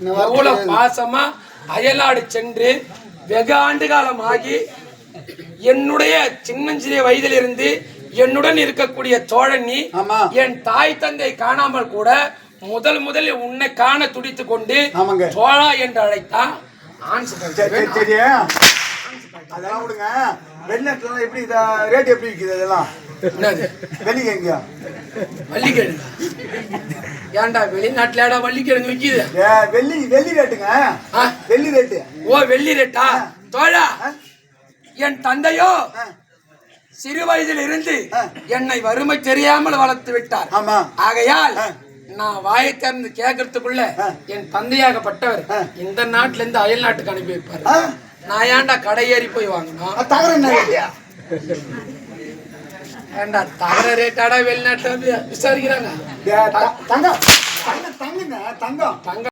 எவ்வளவு பாசமா அயல்நாடு சென்று வெகு ஆண்டு காலம் ஆகி என்னுடைய சின்னஞ்சிறிய வயதிலிருந்து என்னுடன் இருக்கக்கூடிய தோழன் நீ. என் தாய் தந்தை காணாமல் கூட முதல் முதலில் உன்னை காண துடித்துக் கொண்டு. தோழா என்று அழைத்தான். அதெல்லாம் விடுங்க. வெளிநாட்டுல எப்படி ரேட் எப்படி விற்குது அதெல்லாம் எங்கயா வள்ளிக்கிழங்கு ஏன்டா வெளிநாட்டுலடா வள்ளிக்கிழங்கு விக்குது ஏ, வெள்ளி வெள்ளி ரேட்டுங்க? வெள்ளி ரேட்டு ஓ வெள்ளி ரேட்டா தோழா? என் தந்தையோ சிறு வயதில் இருந்து. என்னை வறுமை தெரியாமல் வளர்த்து விட்டார் ஆகையால். நான் வாயை திறந்து கேட்கறதுக்குள்ள. என் தந்தையாகப்பட்டவர். இந்த நாட்டுல இருந்து அயல் நாட்டுக்கு அனுப்பி வைப்பாரு? நான் ஏன்டா கடை ஏறி போய் வாங்கணும் ஏண்டா தகரம் தகர ரேட்டாடா வெளிநாட்டுல வந்து விசாரிக்கிறாங்க? தங்கம். தங்கம் தங்கங்க தங்கம். தங்கம்.